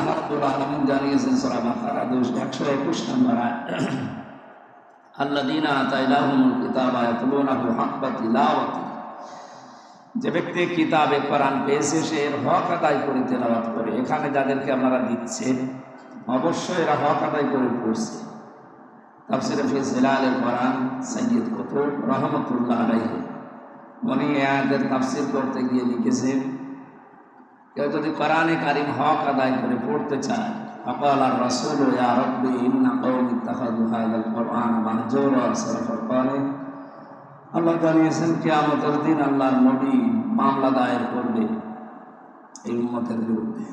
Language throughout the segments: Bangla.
আল্লাহ রাব্বুল আলামিন জানিয়েছেন সূরা বাকারা 121 নম্বর আল্লাযীনা আতাইনাহুমুল কিতাবা ইয়াতলুনাহু হাক্কা তিলাওয়াতি। যে ব্যক্তি কিতাবে কোরআন পেয়েছে, সে এর হক আদায় করে তেলাওয়াত করে। এখানে যাদেরকে আমরা দিচ্ছেন অবশ্যই এরা হক আদায় করে পড়ছে। তাফসিরে ফি জিলালের কোরআন সৈয়দ কুতুব রহমতুল্লাহ আলাইহি। উনি আয়াতের তাফসির করতে গিয়ে লিখেছেন কেউ যদি কোরআনে কারিম হক আদায় করে পড়তে চায় فقال الرسول يا ربي إن قوم اتخذوا هذا القرآن مهجورا سورة الفرقان আল্লাহ জানিয়েছেন কিয়ামতের দিন আল্লাহর নবী মামলা দায়ের করবে এই উম্মতের বিরুদ্ধে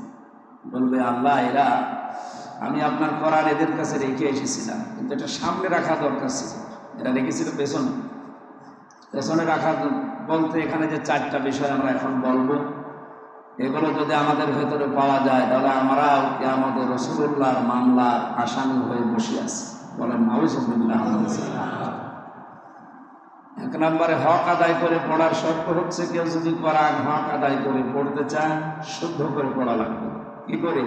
বলবে আল্লাহ এরা আমি আপনার করার এদের কাছে রেখে এসেছিলাম কিন্তু এটা সামনে রাখা দরকার ছিল এরা রেখেছিল পেছনে পেছনে রাখা বলতে এখানে যে চারটা বিষয় আমরা এখন বলবো এগুলো যদি আমাদের ভেতরে পাওয়া যায়, তাহলে আমরাও আমাদের রসুল্লাহর মামলার আসামি হয়ে বসে আছি। বলেন এক নম্বরে, হক আদায় করে পড়ার শর্ত হচ্ছে, কেউ যদি কোরআন হক আদায় করে পড়তে চান শুদ্ধ করে পড়া লাগবে। কি করে?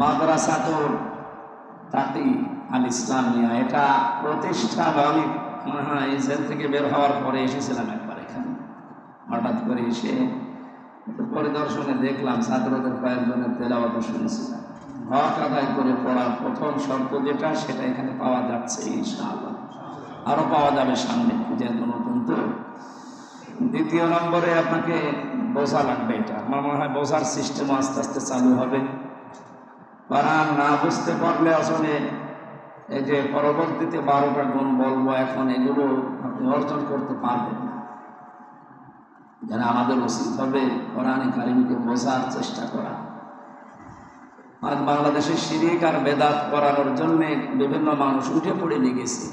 মাদ্রাসা তো তাকি আল ইসলামিয়া, এটা প্রতিষ্ঠা বা আমি থেকে বের হওয়ার পরে এসেছিলাম একবার এখানে। হঠাৎ করে এসে একটু পরিদর্শনে দেখলাম ছাত্রদের কয়েকজনের তেলাওয়াত শুনেছিলাম হক আদায় করে পড়ার প্রথম শর্ত যেটা, সেটা এখানে পাওয়া যাচ্ছে ইনশাআল্লাহ। আরও পাওয়া যাবে সামনে যেহেতু নতুন তো দ্বিতীয় নম্বরে আপনাকে বোঝা লাগবে এটা। আমার মনে হয় বোঝার সিস্টেম আস্তে আস্তে চালু হবে। কোরআন না বুঝতে পারলে আসলে এই যে পরবর্তীতে বারোটা গুণ বলব, এখন এগুলো আপনি অর্জন করতে পারবেন। যেন আমাদের উচিত হবে কোরআনে কারিমকে বোঝার চেষ্টা করা। আজ বাংলাদেশে শিরিক আর বেদাত করানোর জন্য বিভিন্ন মানুষ উঠে পড়ে লেগেছে।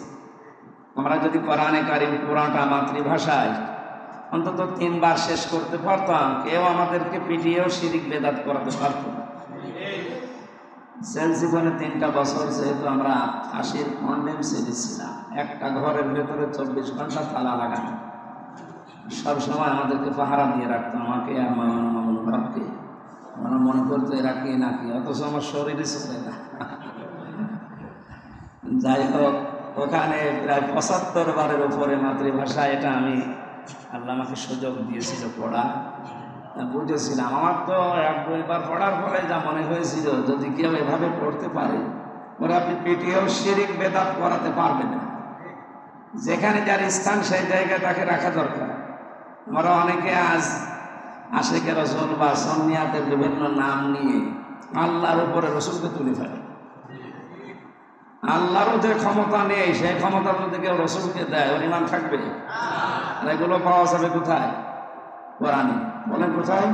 আমরা যদি কোরআনে কারিম পুরাটা মাতৃভাষায় অন্তত তিনবার শেষ করতে পারতাম, কেউ আমাদেরকে পিটিয়েও শিরিক বেদাত করাতে পারত না। তিনটা বছর যেহেতু আমরা ফাঁসির কন্ডেম ছিলাম একটা ঘরের ভেতরে চব্বিশ ঘণ্টা তালা লাগানো। সব সময় আমাদেরকে পাহারা দিয়ে রাখতো, আমাকে আর মামন মামুন ভাবকে আমরা মনে করতো এরা কে না নাকি অথচ আমার শরীরে চলে না যাই হোক, ওখানে প্রায় পঁচাত্তর বারের উপরে মাতৃভাষা, এটা আমি আল্লাহ আমাকে সুযোগ দিয়েছিল পড়া। বুঝেছিলাম। আমার তো এক দুইবার পড়ার পরে যা মনে হয়েছিল, যদি কেউ এভাবে পড়তে পারে, ওরা আপনি পিটিয়েও শিরিক বেদাত করাতে পারবে না। যেখানে যার স্থান, সেই জায়গায় তাকে রাখা দরকার। আমরা অনেকে আজ আশেকে রসুল বা সন্নিয়াতের বিভিন্ন নাম নিয়ে আল্লাহর উপরে রসুলকে তুলে ফেলে আল্লাহরও যে ক্ষমতা নেই, সেই ক্ষমতা যদি কেউ রসুলকে দেয়, ওর ইমান থাকবে। আর এগুলো পাওয়া যাবে কোথায়? কোরআনে। বলেন কোথায়?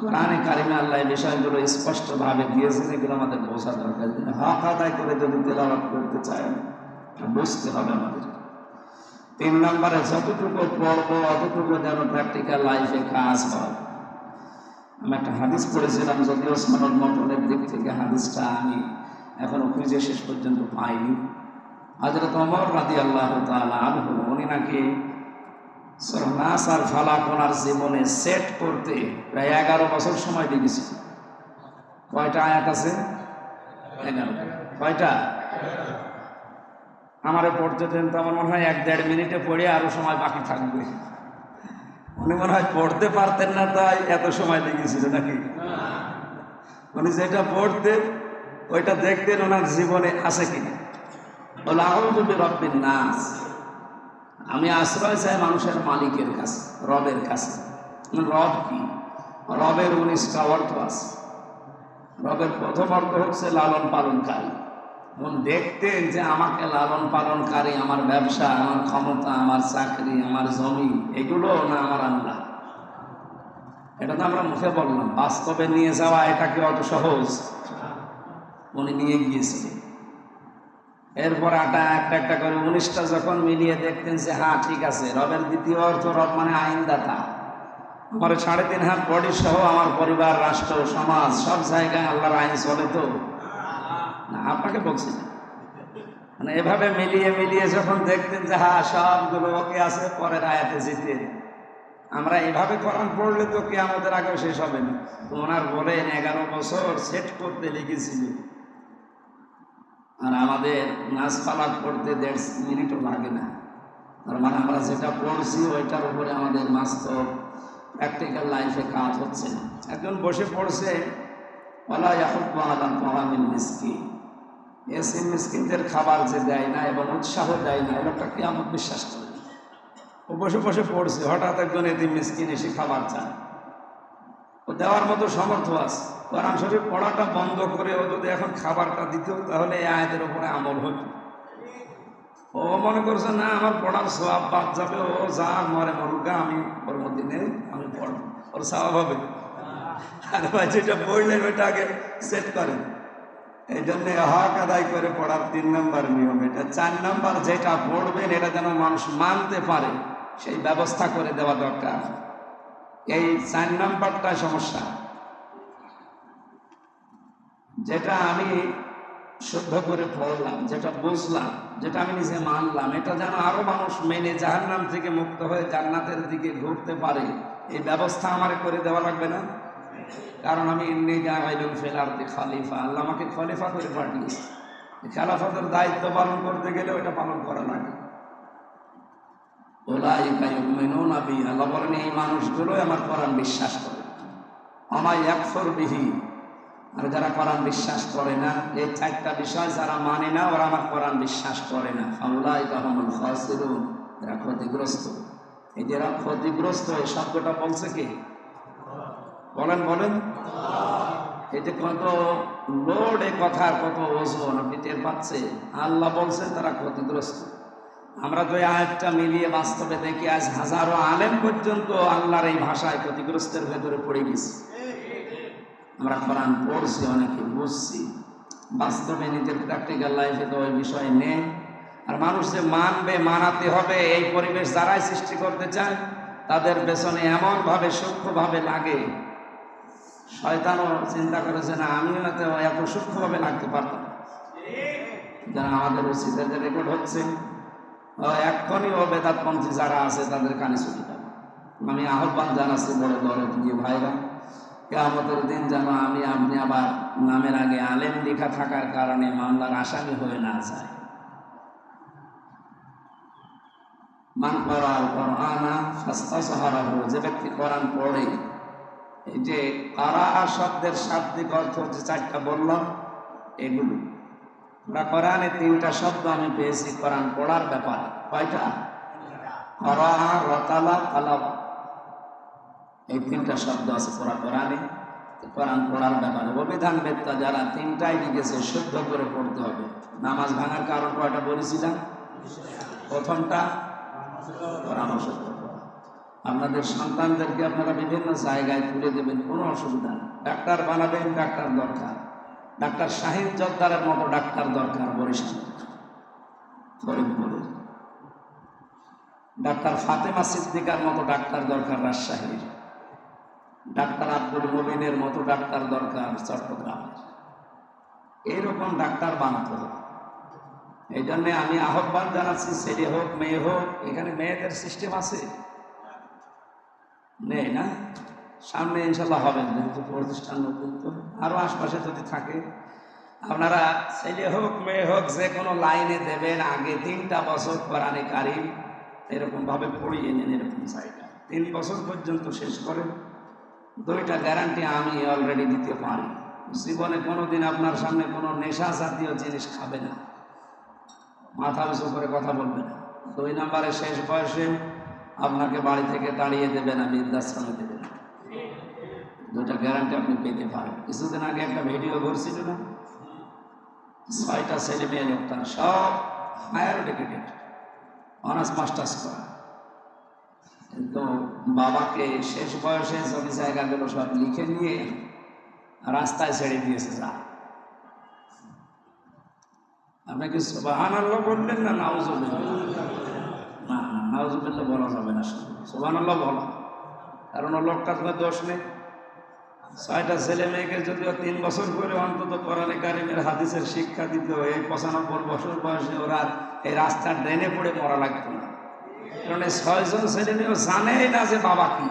কোরআনে কারিমে আল্লাহ এই বিষয়গুলো স্পষ্টভাবে দিয়েছেন, এগুলো আমাদের বোঝা দরকার। হক করে যদি তেলাবাদ করতে চায়, বুঝতে হবে আমাদের। তিন নম্বরে, যতটুকু পড়ব, অতটুকু যেন প্র্যাকটিক্যাল লাইফে কাজ হয়। আমি একটা হাদিস পড়েছিলাম, যদিও সনদ মন্ডলের দিক থেকে হাদিসটা আমি এখনও খুঁজে শেষ পর্যন্ত পাইনি। হাজরত অমর রাদি আল্লাহ আনহু, উনি নাকি নাস আর ফালাক ওনার জীবনে সেট করতে প্রায় এগারো বছর সময় লেগেছিল। কয়টা আয়াত আছে? এগারোটা। কয়টা? আমারে পড়তে দেন তো আমার মনে হয় এক দেড় মিনিটে পড়ে আরও সময় বাকি থাকবে। উনি মনে হয় পড়তে পারতেন না তাই এত সময় লেগেছিল নাকি? উনি যেটা পড়তেন ওইটা দেখতেন ওনার জীবনে আছে কিনা। বলে আহমদুল্লি রব্বিন নাস। আমি আশ্রয় চাই মানুষের মালিকের কাছে, রবের কাছে। রব কি? রবের উনিশটা অর্থ আছে রবের প্রথম অর্থ হচ্ছে লালন পালনকারী। দেখতেন যে আমাকে লালন পালনকারী আমার ব্যবসা, আমার ক্ষমতা, আমার চাকরি, আমার জমি, এগুলো না আমার আল্লাহ। এটা তো আমরা মুখে বললাম, বাস্তবে নিয়ে যাওয়া এটা কি অত সহজ? উনি নিয়ে গিয়েছিলেন। এরপর আটা একটা একটা করে উনিশটা যখন মিলিয়ে দেখতেন যে হ্যাঁ ঠিক আছে, রবের দ্বিতীয় অর্থ রব মানে আইনদাতা। আমার সাড়ে তিন হাত বডি সহ আমার পরিবার, রাষ্ট্র, সমাজ, সব জায়গায় আল্লাহর আইন চলে তো। না, আপনাকে বলছি না। মানে এভাবে মিলিয়ে মিলিয়ে যখন দেখতেন যে হ্যাঁ সবগুলো ওকে আছে, পরের আয়াতে জিতে। আমরা এভাবে কোরআন পড়লে তো কে আমাদের আগে শেষ হবে না। তো ওনার বলেন এগারো বছর সেট করতে লিখেছিল। আর আমাদের নাচ পালাক পড়তে দেড় মিনিটও লাগে না। তার মানে আমরা যেটা পড়ছি, ওইটার উপরে আমাদের বাস্তব প্র্যাকটিক্যাল লাইফে কাজ হচ্ছে না। একজন বসে পড়ছে ওলা ইয়াহুব্বু আলা তাআমিল মিসকিন। এসে মিসকিনদের খাবার যে দেয় না এবং উৎসাহ দেয় না এই লোকটা কিয়ামত বিশ্বাস করে। ও বসে বসে পড়ছে, হঠাৎ একজন এদিন মিসকিন এসে খাবার চায়। ও দেওয়ার মতো সমর্থ আছে। কোরআন শরীফ পড়াটা বন্ধ করে ও যদি এখন খাবারটা দিত, তাহলে এই আয়াতের উপরে আমল হতো। ও মনে করছে, না, আমার পড়ার সবাব বাদ যাবে, ও যা মরে মরুকা, আমি ওর মধ্যে নেই, আমি পড়ব। ওর স্বভাব হবে। আর ভাই, যেটা পড়লেন ওইটা আগে সেট করেন। এই জন্য হক আদায় করে পড়ার তিন নম্বর নিয়ম এটা। চার নম্বর যেটা পড়বেন, এটা যেন মানুষ মানতে পারে, সেই ব্যবস্থা করে দেওয়া দরকার। এই চার নম্বরটা সমস্যা। যেটা আমি শুদ্ধ করে পড়লাম, যেটা বুঝলাম, যেটা আমি নিজে মানলাম, এটা যেন আরও মানুষ মেনে জাহান্নাম থেকে মুক্ত হয়ে জান্নাতের দিকে ঘুরতে পারে, এই ব্যবস্থা আমার করে দেওয়া লাগবে না? কারণ আমি এমনি ফেলারতে খালিফা, আল্লাহ আমাকে খলিফা করে পাঠিয়েছে খেলাফতের দায়িত্ব পালন করতে গেলে ওটা পালন করা লাগে। ওলাই আল্লাহ বলেন, এই মানুষগুলোই আমার বিশ্বাস করে। একফর বিহি, আর যারা বিশ্বাস করে না, এই চারটা বিষয় যারা মানে না, ওরা আমার কোরআন বিশ্বাস করে না। আল্লাহ খাসিরুন, এরা ক্ষতিগ্রস্ত। এই যে এরা ক্ষতিগ্রস্ত, এই শব্দটা বলছে কি? বলেন বলেন। যে কত লোড এ কথার কত ওজন আপনি টের পাচ্ছে আল্লাহ বলছেন তারা ক্ষতিগ্রস্ত। আমরা তো এই আয়াতটা মিলিয়ে বাস্তবে দেখি, আজ হাজারো আলেম পর্যন্ত আল্লাহর এই ভাষায় ক্ষতিগ্রস্তের ভেতরে পড়ে গেছি। আমরা কোরআন পড়ছি, অনেকে বুঝছি। বাস্তবে নিজের প্র্যাকটিক্যাল লাইফে তো ওই বিষয় নেই। আর মানুষ যে মানবে, মানাতে হবে, এই পরিবেশ যারাই সৃষ্টি করতে চায়, তাদের পেছনে এমনভাবে সূক্ষ্মভাবে লাগে শয়তানও চিন্তা করেছে, না, আমিও হয়তো এত সূক্ষ্মভাবে লাগতে পারতাম। যেন আমাদের উচিত যে রেকর্ড হচ্ছে এক্ষণই ও বেদাতপন্থী যারা আছে, তাদের কানে ছুটি পাবে আমি আহ্বান জানাচ্ছি বড় দরদ দিয়ে ভাইরা, কেয়ামতের দিন যেন আমি, আপনি আবার নামের আগে আলেম লেখা থাকার কারণে মামলার আসামি হয়ে না যায় মান করাল কোরআনা ফাস্তাসহারাহু যে ব্যক্তি কোরআন পড়ে যে কারা শব্দের শাব্দিক অর্থ যে চারটা বললাম, এগুলো। আমরা কোরআনে তিনটা শব্দ আমি পেয়েছি, কোরআন পড়ার ব্যাপারে। কয়টা? করা, রতালা তালাবা এই তিনটা শব্দ আছে পড়া কোরআনে। কোরআন পড়ার ব্যাপারে অভিধান বেত্তা যারা তিনটাই লিখেছে, শুদ্ধ করে পড়তে হবে। নামাজ ভাঙার কারণ কয়টা বলেছিলাম? প্রথমটা, পরামর্শ। আপনাদের সন্তানদেরকে আপনারা বিভিন্ন জায়গায় তুলে দেবেন, কোনো অসুবিধা নেই ডাক্তার বানাবেন, ডাক্তার দরকার। ডাক্তার শাহিন জর্দারের মতো ডাক্তার দরকার বরিশাল। ডাক্তার ফাতেমা সিদ্দিকার মতো ডাক্তার দরকার রাজশাহীর। ডাক্তার আব্দুল মবিনের মতো ডাক্তার দরকার চট্টগ্রামের এইরকম ডাক্তার বানাতে হবে। এই জন্যে আমি আহ্বান জানাচ্ছি, ছেলে হোক, মেয়ে হোক, এখানে মেয়েদের সিস্টেম আছে। নেই না। সামনে ইনশাল্লাহ হবেন যেহেতু প্রতিষ্ঠান নতুন তো। আরও আশপাশে যদি থাকে, আপনারা ছেলে হোক, মেয়ে হোক, যে কোনো লাইনে দেবেন, আগে তিনটা বছর কোরআনে কারিম এরকমভাবে পড়িয়ে নেন এরকম জায়গা তিন বছর পর্যন্ত শেষ করেন। দুইটা গ্যারান্টি আমি অলরেডি দিতে পারি। জীবনে কোনোদিন আপনার সামনে কোনো নেশা জাতীয় জিনিস খাবে না। মাথা উঁচু করে কথা বলবে না। দুই নম্বরে শেষ বয়সে আপনাকে বাড়ি থেকে তাড়িয়ে দেবে না, বৃদ্ধাশ্রমে দেবে না। দুটা গ্যারান্টি আপনি পেতে পারেন। কিছুদিন আগে একটা ভিডিও ঘুরছিল না? ছয়টা ছেলে মেয়ে লোক, তার সব হায়ার এডুকেটেড অনার্স মাস্টার্স করা। কিন্তু বাবাকে শেষ বয়সে সব জায়গাগুলো সব লিখে নিয়ে রাস্তায় ছেড়ে দিয়েছে যা। আপনি কি সোবাহান আল্লাহ বললেন না, নাউজুবিল্লাহ? না না নাউজুবিল্লাহ বলা যাবে না সোবাহান আল্লাহ বলা। কারণ লোকটা তোমার দোষ নেই। ছয়টা ছেলে মেয়েকে যদিও তিন বছর করে অন্তত কোরআনে কারিমের হাদিসের শিক্ষা দিত এই পঁচানব্বই বছর বয়সে ওরা এই রাস্তার ড্রেনে পড়ে মরা লাগতো না। কারণ এই ছয়জন ছেলে মেয়েও জানেই না যে বাবা কি।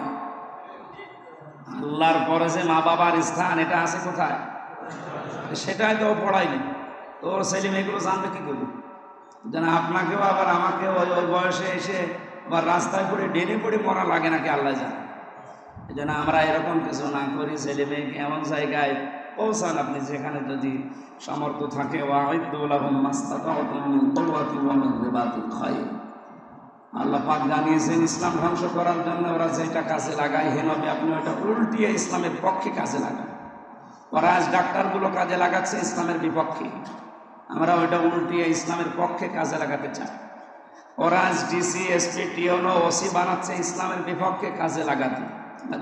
আল্লাহর পরে যে মা বাবার স্থান, এটা আছে কোথায়? সেটাই তো পড়ায়নি। তো ওর ছেলে মেয়েগুলো জানবে কি করবে? যেন আপনাকেও আবার আমাকেও ওই ওই বয়সে এসে আবার রাস্তায় পড়ে ডেনে পড়ে মরা লাগে নাকি আল্লাহ এই জন্য আমরা এরকম কিছু না করি, ছেলে মেয়েকে এমন জায়গায় পৌঁছান আপনি, যেখানে যদি সামর্থ্য থাকে আল্লাহ পাক জানিয়েছেন, ইসলাম ধ্বংস করার জন্য ওরা যেটা কাজে লাগায় হেনবে আপনি ওটা উল্টিয়ে ইসলামের পক্ষে কাজে লাগান। ওরা আজ ডাক্তারগুলো কাজে লাগাচ্ছে ইসলামের বিপক্ষে। আমরা ওইটা উল্টিয়ে ইসলামের পক্ষে কাজে লাগাতে চাই। ওরা আজ ডিসি এসপি টিওনো ওসি বানাচ্ছে, ইসলামের বিপক্ষে কাজে লাগাতে।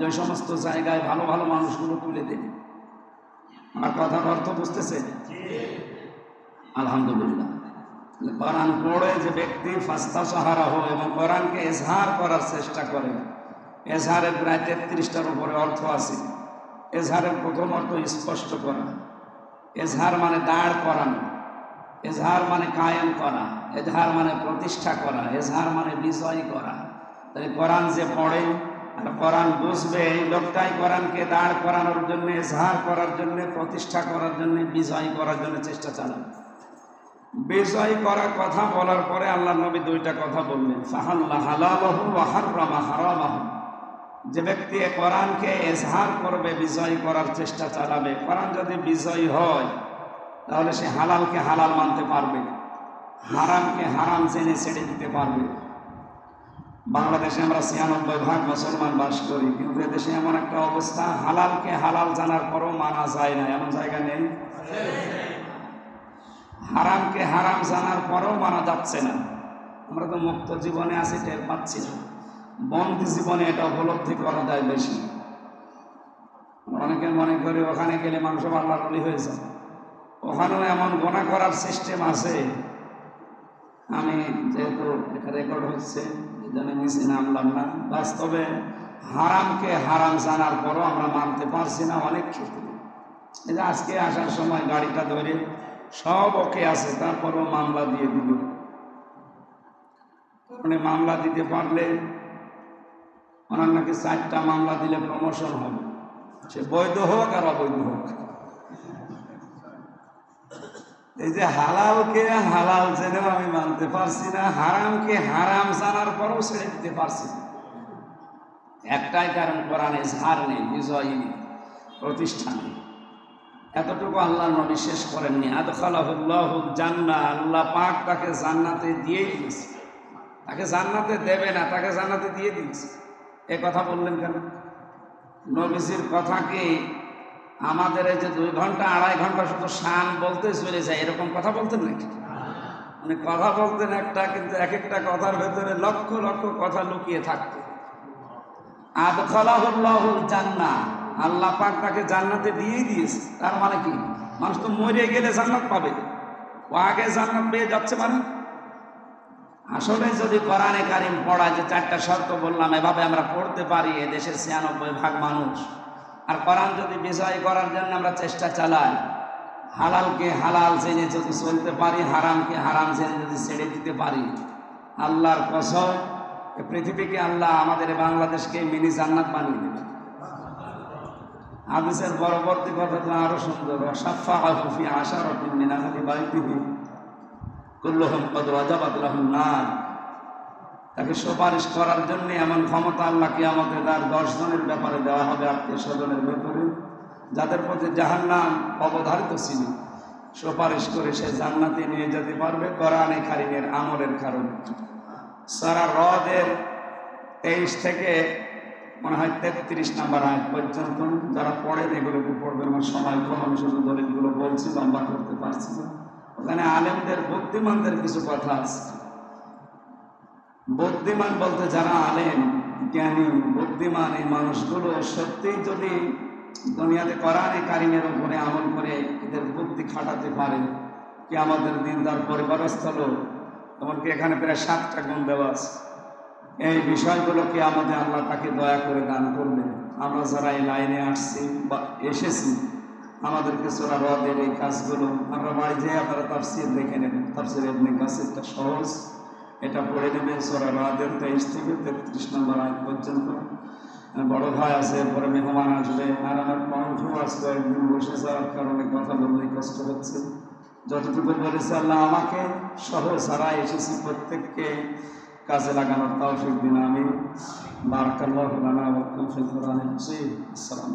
ওই সমস্ত জায়গায় ভালো ভালো মানুষগুলো তুলে দেবে। আমার কথার অর্থ বুঝতেছে? আলহামদুলিল্লাহ। কোরআন পড়ে যে ব্যক্তি ফাস্তা সাহারা হয় এবং কোরআনকে এজহার করার চেষ্টা করে, এজহারের প্রায় তেত্রিশটার উপরে অর্থ আছে। এজহারের প্রথম অর্থ স্পষ্ট করা। এজহার মানে দাঁড় করানো। এজহার মানে কায়েম করা, এজহার মানে প্রতিষ্ঠা করা, এজহার মানে বিজয় করা। তাই কোরআন যে পড়ে আর কোরআন বুঝবে, এই লোকটাই কোরআনকে দাঁড় করানোর জন্য, এজহার করার জন্য, প্রতিষ্ঠা করার জন্য, বিজয় করার জন্য চেষ্টা চালাবে। বিজয় করার কথা বলার পরে আল্লাহ নবী দুইটা কথা বললেন, ফাহাল্লা হালালহু ওয়া হাররামা হারামাহু। যে ব্যক্তি কোরআনকে এজহার করবে, বিজয় করার চেষ্টা চালাবে, কোরআন যদি বিজয় হয় তাহলে সে হালালকে হালাল মানতে পারবে, হারামকে হারাম জেনে ছেড়ে দিতে পারবে। বাংলাদেশে আমরা ছিয়ানব্বই ভাগ মুসলমান বাস করি, কিন্তু এদেশে এমন একটা অবস্থা, হালালকে হালাল জানার পরও মানা যায় না। এমন জায়গা নেই? হারামকে হারাম জানার পরেও মানা যাচ্ছে না। আমরা তো মুক্ত জীবনে আছি, টের পাচ্ছি না। বন্দি জীবনে এটা উপলব্ধি করা যায় বেশি। অনেকে মনে করি ওখানে গেলে মানুষ বলি হয়ে যায়। ওখানেও এমন গোনা করার সিস্টেম আছে? আমি যেহেতু এটা রেকর্ড হচ্ছে এই জন্য নিচে নামলাম না। বাস্তবে হারামকে হারাম জানার পরও আমরা মানতে পারছি না অনেক ক্ষেত্রে। এই আজকে আসার সময় গাড়িটা ধরে সব ওকে আছে, তারপরও মামলা দিয়ে দিল। কারণে মামলা দিতে পারলে ওনার নাকি চারটা মামলা দিলে প্রমোশন হবে। সে বৈধ হোক আর অবৈধ হোক। এই যে হালালকে হালাল জেনেও আমি মানতে পারছি না হারামকে হারাম জানার পরও ছেড়ে দিতে পারছি না। একটাই কারণ কোরআনে ঝাড় নেই, বিজয় নেই প্রতিষ্ঠান নেই। এতটুকু আল্লাহ নবী শেষ করেননি। আদখালাহুল্লাহ জান্না আল্লাহ পাক তাকে জান্নাতে দিয়েই দিয়েছে। তাকে জান্নাতে দেবে না, তাকে জান্নাতে দিয়ে দিয়েছে। এ কথা বললেন কেন? নবীজির কথাকে আমাদের এই যে দুই ঘণ্টা, আড়াই ঘণ্টা শুধু শান বলতে চলে যায়, এরকম কথা বলতেন নাকি? মানে কথা বলতেন একটা, কিন্তু এক একটা কথার ভেতরে লক্ষ লক্ষ কথা লুকিয়ে থাকতো। আদখালাহুল্লাহুল জান্না। আল্লাহ পাক তাকে জান্নাতে দিয়েই দিয়েছে। তার মানে কি? মানুষ তো মরে গেলে জান্নাত পাবে। ও আগে জান্নাত পেয়ে যাচ্ছে মানে? আসলে যদি কোরআনে কারিম পড়া যে চারটা শর্ত বললাম, এভাবে আমরা পড়তে পারি এ দেশের ছিয়ানব্বই ভাগ মানুষ। কোরআন যদি বিজয় করার জন্য আমরা চেষ্টা চালাই, হালালকে হালাল জেনে যদি চলতে পারি, হারামকে হারাম জেনে যদি ছেড়ে দিতে পারি, আল্লাহর কসম পৃথিবীকে আল্লাহ আমাদের বাংলাদেশকে মিনি জান্নাত বানিয়ে দেবে। হাদিসের পরবর্তী কথা তো আরও সুন্দর অসাফা আফি আশার মিনাহালি বাইতিহি, কুল্লুহুম কদ ওয়াজাবাত লাহুম নার। তাকে সুপারিশ করার জন্য এমন ক্ষমতা আল্লাহকে আমাদের তার দশ জনের ব্যাপারে দেওয়া হবে আত্মীয় স্বজনের ব্যাপারে যাদের প্রতি জাহান্নাম অবধারিত ছিল। সুপারিশ করে সে জান্নাতে নিয়ে যেতে পারবে কোরআনে কারিমের আমলের কারণে। সারা হ্রদের তেইশ থেকে মনে হয় তেত্রিশ নাম্বার আয় পর্যন্ত যারা পড়েন এগুলো পড়বেন, আমার সময় কম, আমি শুধু দলিলগুলো বলছি, লম্বা করতে পারছি ওখানে আলেমদের, বুদ্ধিমানদের কিছু কথা আছে। বুদ্ধিমান বলতে যারা আলেন জ্ঞানী, বুদ্ধিমান এই মানুষগুলো সত্যিই যদি দুনিয়াতে কোরআনে কারিমের উপরে আমল করে এদের বুদ্ধি খাটাতে পারে, কি আমাদের দিনদার পরিবারস্থল এমনকি এখানে প্রায় সাতটা গুণ দেওয়া আছে। এই বিষয়গুলোকে আমাদের আল্লাহ তাকে দয়া করে দান করবেন? আমরা যারা এই লাইনে আসছি বা এসেছি, আমাদেরকে সোরা রদের এই কাজগুলো, আমরা বাড়ি যেয়ে আপনারা তাফসির দেখে নেবেন। তাফসির এমনি একটা সহজ। এটা পড়ে নেবে সোরা রাদের তেইশ থেকে তেত্রিশ নম্বর আগ পর্যন্ত। বড় ভাই আছে, পরে মেহমান আসবে। আর আমার কণ্ঠ আজকে একদিন বসে যাওয়ার কারণে কথা বলতে কষ্ট হচ্ছে। যতটুকু বলেছে আল্লাহ আমাকে সহ সারা এসেছি প্রত্যেককে কাজে লাগানোর তৌফিক দিন। আমি বারাকাল্লাহু ওয়া লাকুম ফিল কোরআনিল আসসালাম